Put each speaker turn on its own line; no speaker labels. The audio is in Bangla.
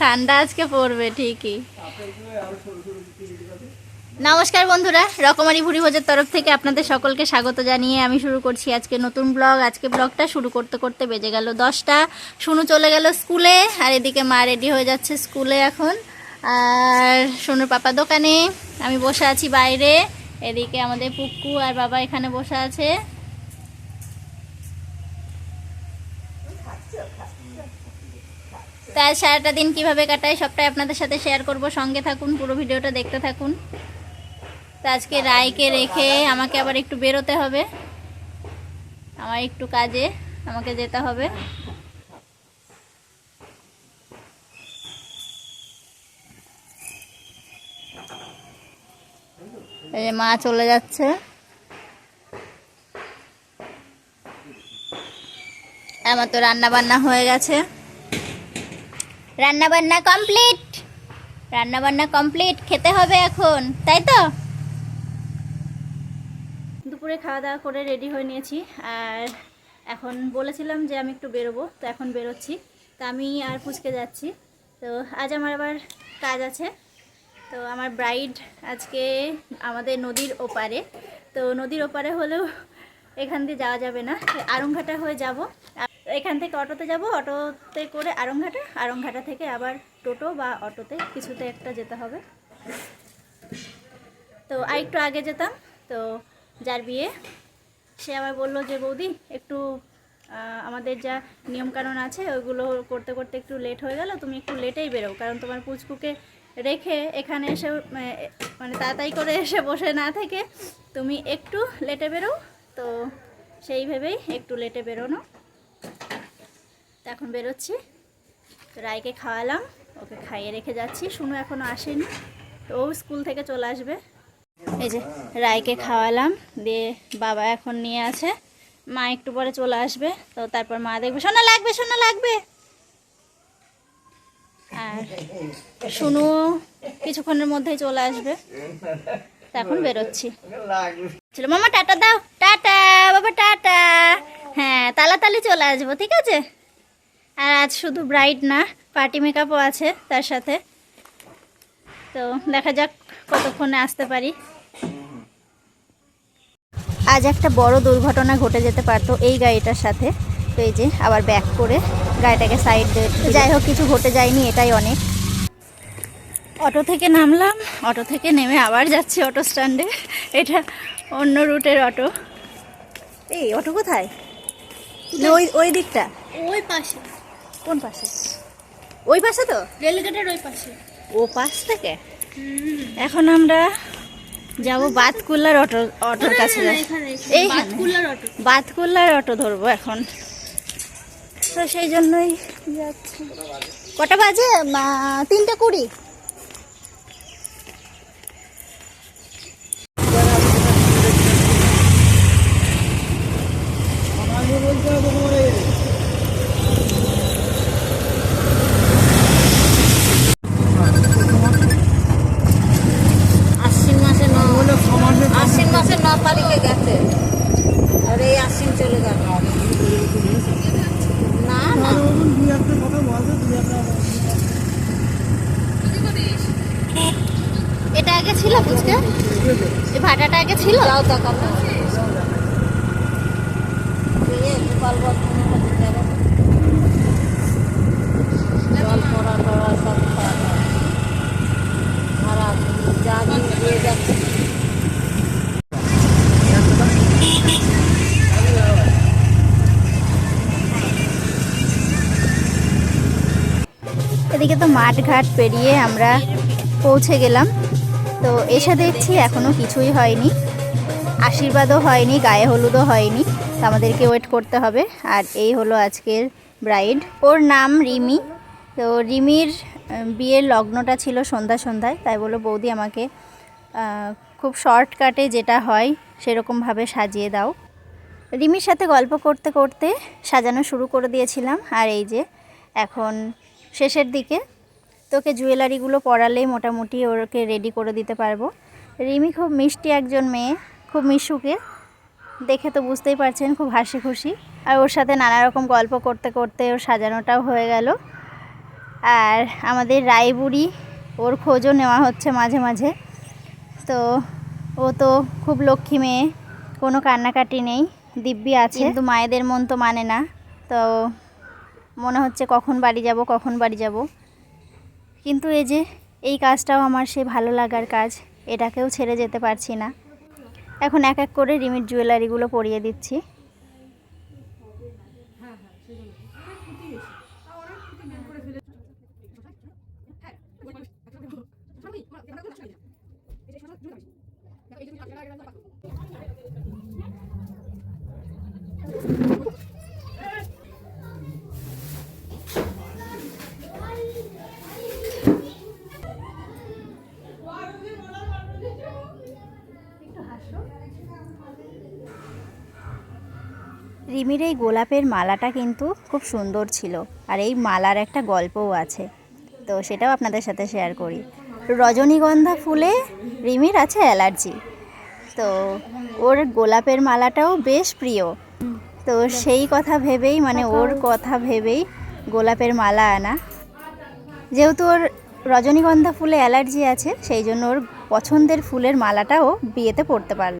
ঠান্ডা আজকে পড়বে, ঠিকই। নমস্কার বন্ধুরা, রকমারি ভুরি ভোজের তরফ থেকে আপনাদের সকলকে স্বাগত জানিয়ে আমি শুরু করছি আজকে নতুন ব্লগ। আজকে ব্লগটা শুরু করতে করতে বেজে গেল দশটা। শুনু চলে গেল স্কুলে, আর এদিকে মা রেডি হয়ে যাচ্ছে স্কুলে এখন। আর সোনুর পাপা দোকানে আমি বসে আছি বাইরে। এদিকে আমাদের পুক্কু আর বাবা এখানে বসে আছে। তার সারাটা দিন কীভাবে কাটায় সবটাই আপনাদের সাথে শেয়ার করব। সঙ্গে থাকুন, পুরো ভিডিওটা দেখতে থাকুন। তো আজকে রায়কে রেখে আমাকে আবার একটু বেরোতে হবে। আমার একটু কাজে আমাকে যেতে হবে। এই যে মা চলে যাচ্ছে। আমার তো রান্না বান্না হয়ে গেছে। রান্না বান্না কমপ্লিট। রান্না বান্না কমপ্লিট, খেতে হবে এখন, তাই তো? দুপুরে খাওয়া দাওয়া করে রেডি হয়ে নিয়েছি। আর এখন বলেছিলাম যে আমি একটু বেরোবো, তো এখন বেরোচ্ছি। তো আমি আর পুচকে যাচ্ছি। তো আজ আমার আবার কাজ আছে। তো আমার ব্রাইড আজকে আমাদের নদীর ওপারে। তো নদীর ওপারে হলেও এখান দিয়ে যাওয়া যাবে না আরংঘাটা হয়ে যাব। এখান থেকে অটোতে যাব, অটোতে করে আরংঘাটা আরংঘাটা থেকে আবার টোটো বা অটোতে কিছুতে একটা যেতে হবে। তো আর একটু আগে যেতাম, তো যার বিয়ে, সে আবার বলল যে, বৌদি, একটু আমাদের যা নিয়মকানুন আছে, ওইগুলো করতে করতে একটু লেট হয়ে গেল, তুমি একটু লেটেই বেরো, কারণ তোমার পুচকুকে রেখে এখানে এসে মানে তাড়াতাড়ি করে এসে বসে না থেকে তুমি একটু লেটে বেরো। তো সেই ভেবেই একটু লেটে বেরোনো। এখন বেরোচ্ছি। রায়কে খাওয়ালাম, ওকে খাইয়ে রেখে যাচ্ছি। শুনো এখনও আসেনি, তো ও স্কুল থেকে চলে আসবে। এই যে রায়কে খাওয়ালাম, দিয়ে বাবা এখন নিয়ে আছে। মা একটু পরে চলে আসবে, তো তারপর মা দেখবে। সোনা লাগবে সোনা লাগবে! আর শুনু কিছুক্ষণের মধ্যেই চলে আসবে। এখন বেরোচ্ছি। ছিল মামা, টাটা দাও। টাটা, বাবা, টাটা। হ্যাঁ তাড়াতাড়ি চলে আসব, ঠিক আছে? আর আজ শুধু ব্রাইট না, পার্টি মেকআপও আছে তার সাথে। তো দেখা যাক কতক্ষণে আসতে পারি। আজ একটা বড় দুর্ঘটনা ঘটে যেতে পারতো এই গাড়িটার সাথে। তো এই যে আবার ব্যাক করে গাড়িটাকে সাইড যাই হোক কিছু ঘটে যায়নি এটাই অনেক। অটো থেকে নামলাম অটো থেকে নেমে আবার যাচ্ছি অটো স্ট্যান্ডে এটা অন্য রুটের অটো। এই অটো কোথায়? ওই ওই দিকটা।
ওই পাশে।
কোন পাশে? ওই পাশে তো?
রেলগেটের ওই পাশে।
ও পাশ থেকে? এখন আমরা যাব বাতকুল্লার অটো অটোর কাছে। এইখানে?
বাতকুল্লার অটো।
বাতকুল্লার অটো ধরবো এখন। তো সেই জন্যই যাচ্ছি। কটা বাজে? তিনটা কুড়ি
আশ্বিন মাসে ন আশ্বিন মাসে ন তারিখে গেছে আর এই আশ্বিন চলে গেল না না
এটা আগে ছিল বুঝতে এই ভাটাটা আগে ছিল?
যাও তা কথা গোপাল বর্ধমানে দিতে হবে। জল পড়া টড়া সব খাওয়া দাওয়া। ভাড়া যা দিয়ে যাচ্ছে
এদিকে তো মাঠ ঘাট পেরিয়ে আমরা পৌঁছে গেলাম। তো এসে দেখছি এখনও কিছুই হয়নি। আশীর্বাদও হয়নি, গায়ে হলুদও হয়নি। তো আমাদেরকে ওয়েট করতে হবে। আর এই হলো আজকের ব্রাইড ওর নাম রিমি। তো রিমির বিয়ের লগ্নটা ছিল সন্ধ্যা সন্ধ্যায়। তাই বলো বৌদি আমাকে খুব শর্টকাটে যেটা হয় সেরকমভাবে সাজিয়ে দাও। রিমির সাথে গল্প করতে করতে সাজানো শুরু করে দিয়েছিলাম। আর এই যে এখন শেষের দিকে। তোকে জুয়েলারিগুলো পরালেই মোটামুটি ওকে রেডি করে দিতে পারব। রিমি খুব মিষ্টি একজন মেয়ে, খুব মিশুকে। দেখে তো বুঝতেই পারছেন খুব হাসি খুশি আর ওর সাথে নানা রকম গল্প করতে করতে ওর সাজানোটাও হয়ে গেল। আর আমাদের রায়বুড়ি, ওর খোঁজও নেওয়া হচ্ছে মাঝে মাঝে। তো ও তো খুব লক্ষ্মী মেয়ে, কোনো কান্নাকাটি নেই। দিব্যি আছে। কিন্তু মায়েদের মন তো মানে না। তো মনে হচ্ছে কখন বাড়ি যাব, কখন বাড়ি যাব। কিন্তু এই যে, এই কাজটাও আমার সেই ভালো লাগার কাজ, এটাকেও ছেড়ে যেতে পারছি না। এখন এক এক করে রিমির জুয়েলারিগুলো পরিয়ে দিচ্ছি। রিমির এই গোলাপের মালাটা কিন্তু খুব সুন্দর ছিল আর এই মালার একটা গল্পও আছে। তো সেটাও আপনাদের সাথে শেয়ার করি। রজনীগন্ধা ফুলে রিমির আছে অ্যালার্জি। তো ওর গোলাপের মালাটাও বেশ প্রিয়। তো সেই কথা ভেবেই মানে ওর কথা ভেবেই গোলাপের মালা আনা। যেহেতু ওর রজনীগন্ধা ফুলে অ্যালার্জি আছে সেই জন্য ওর পছন্দের ফুলের মালাটাও বিয়েতে পড়তে পারল।